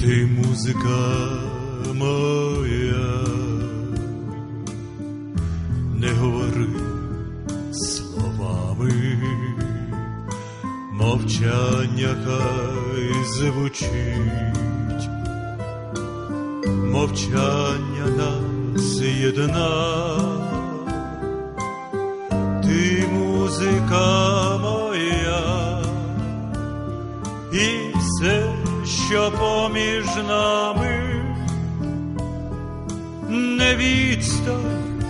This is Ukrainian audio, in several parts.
ти музика моя, не говори словами, мовчання хай звучить, мовчання нас єдна, ти музика поміж нами, не відстань,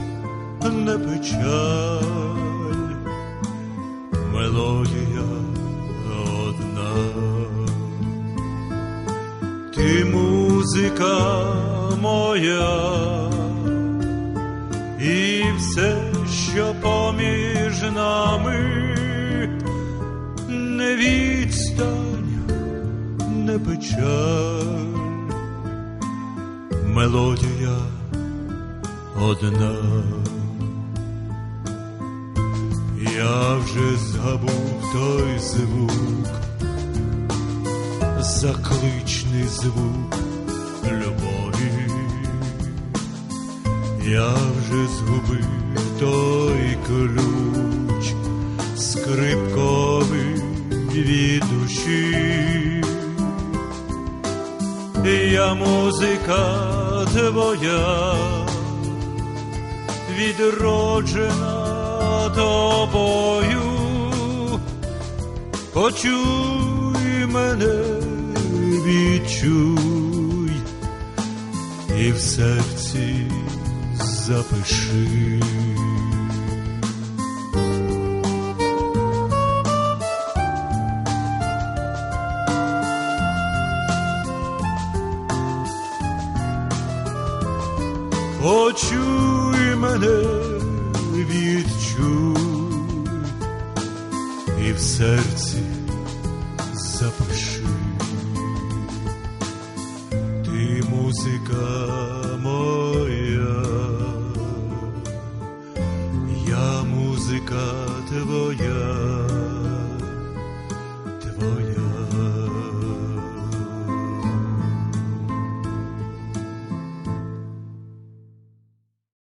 не печаль, мелодія одна, ти музика моя, і все, що поміж нами, не відстань, не печаль, мелодія одна. Я вже забув той звук, закличний звук любові. Я вже згубив той ключ скрипковий від душі. Я музика твоя, відроджена тобою, почуй мене, відчуй. І в серці запиши. почуй мене, відчуй. І в серці запиши. Ти музика моя, я музика твоя.